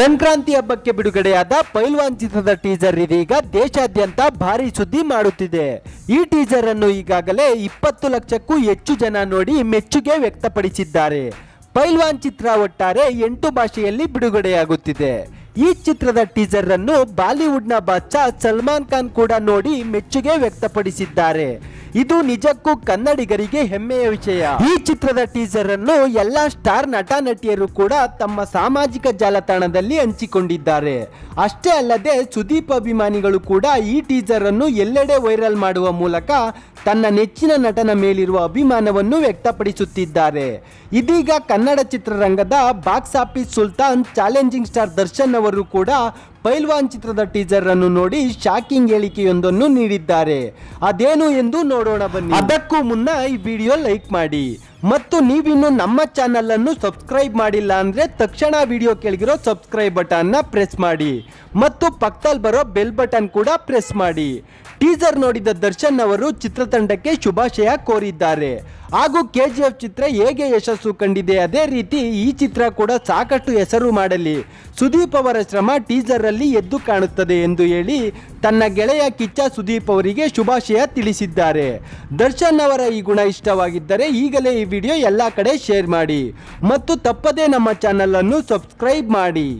ಸಂಕ್ರಾಂತಿ ಹಬ್ಬಕ್ಕೆ ಬಿಡುಗಡೆಯಾದ ಪೈಲ್ವಾನ್ ಚಿತ್ರದ ಟೀಸರ್ ಇದೀಗ ದೇಶಾದ್ಯಂತ ಭಾರಿ ಸುದ್ದಿ ಮಾಡುತ್ತಿದೆ. ಈ ಟೀಸರ್ ಅನ್ನು ಈಗಾಗಲೇ ಇಪ್ಪತ್ತು ಲಕ್ಷಕ್ಕೂ ಹೆಚ್ಚು ಜನ ನೋಡಿ ಮೆಚ್ಚುಗೆ ವ್ಯಕ್ತಪಡಿಸಿದ್ದಾರೆ. ಪೈಲ್ವಾನ್ ಚಿತ್ರ ಒಟ್ಟಾರೆ ಎಂಟು ಭಾಷೆಯಲ್ಲಿ ಬಿಡುಗಡೆಯಾಗುತ್ತಿದೆ. ಈ ಚಿತ್ರದ ಟೀಸರ್ ಅನ್ನು ಬಾಲಿವುಡ್ನ ಬಾದ್ಶಾ ಸಲ್ಮಾನ್ ಖಾನ್ ಕೂಡ ನೋಡಿ ಮೆಚ್ಚುಗೆ ವ್ಯಕ್ತಪಡಿಸಿದ್ದಾರೆ. ಇದು ನಿಜಕ್ಕೂ ಕನ್ನಡಿಗರಿಗೆ ಹೆಮ್ಮೆಯ ವಿಷಯ. ಈ ಚಿತ್ರದ ಟೀಸರ್ ಅನ್ನು ಎಲ್ಲಾ ಸ್ಟಾರ್ ನಟ ನಟಿಯರು ಕೂಡ ತಮ್ಮ ಸಾಮಾಜಿಕ ಜಾಲತಾಣದಲ್ಲಿ ಹಂಚಿಕೊಂಡಿದ್ದಾರೆ. ಅಷ್ಟೇ ಅಲ್ಲದೆ ಸುದೀಪ್ ಅಭಿಮಾನಿಗಳು ಕೂಡ ಈ ಟೀಸರ್ ಅನ್ನು ಎಲ್ಲೆಡೆ ವೈರಲ್ ಮಾಡುವ ಮೂಲಕ ತನ್ನ ನೆಚ್ಚಿನ ನಟನ ಮೇಲಿರುವ ಅಭಿಮಾನವನ್ನು ವ್ಯಕ್ತಪಡಿಸುತ್ತಿದ್ದಾರೆ. ಇದೀಗ ಕನ್ನಡ ಚಿತ್ರರಂಗದ box office Sultan challenging star Darshan ಅವರು ಕೂಡ ಪೈಲ್ವಾನ್ ಚಿತ್ರದ ಟೀಸರ್ ಅನ್ನು ನೋಡಿ ಶಾಕಿಂಗ್ ಹೇಳಿಕೆಯೊಂದನ್ನು ನೀಡಿದ್ದಾರೆ. ಅದೇನು ಎಂದು ನೋಡೋಣ ಬನ್ನಿ. ಅದಕ್ಕೂ ಮುನ್ನ ಈ ವಿಡಿಯೋ ಲೈಕ್ ಮಾಡಿ. ಮತ್ತು ನೀವಿನ್ನು ನಮ್ಮ ಚಾನಲ್ ಅನ್ನು ಸಬ್ಸ್ಕ್ರೈಬ್ ಮಾಡಿಲ್ಲ ಅಂದ್ರೆ ತಕ್ಷಣ ವಿಡಿಯೋ ಕೆಳಗಿರೋ ಸಬ್ಸ್ಕ್ರೈಬ್ ಬಟನ್ ಪ್ರೆಸ್ ಮಾಡಿ. ಮತ್ತು ಪಕ್ಕದಲ್ಲಿ ಬರೋ ಬೆಲ್ ಬಟನ್ ಕೂಡ ಪ್ರೆಸ್ ಮಾಡಿ. ಟೀಸರ್ ನೋಡಿದ ದರ್ಶನ್ ಅವರು ಚಿತ್ರತಂಡಕ್ಕೆ ಶುಭಾಶಯ ಕೋರಿದ್ದಾರೆ. ಹಾಗೂ ಕೆ ಜಿ ಎಫ್ ಚಿತ್ರ ಹೇಗೆ ಯಶಸ್ಸು ಕಂಡಿದೆ ಅದೇ ರೀತಿ ಈ ಚಿತ್ರ ಕೂಡ ಸಾಕಷ್ಟು ಹೆಸರು ಮಾಡಲಿ. ಸುದೀಪ್ ಅವರ ಶ್ರಮ ಟೀಸರ್ ಅಲ್ಲಿ ಎದ್ದು ಕಾಣುತ್ತದೆ ಎಂದು ಹೇಳಿ ತನ್ನ ಗೆಳೆಯ ಕಿಚ್ಚ ಸುದೀಪ್ ಅವರಿಗೆ ಶುಭಾಶಯ ತಿಳಿಸಿದ್ದಾರೆ. ದರ್ಶನ್ ಅವರ ಈ ಗುಣ ಇಷ್ಟವಾಗಿದ್ದರೆ ಈಗಲೇ ಈ ವಿಡಿಯೋ ಎಲ್ಲ ಕಡೆ ಶೇರ್ ಮಾಡಿ. ಮತ್ತು ತಪ್ಪದೇ ನಮ್ಮ ಚಾನಲ್ ಅನ್ನು ಸಬ್ಸ್ಕ್ರೈಬ್ ಮಾಡಿ.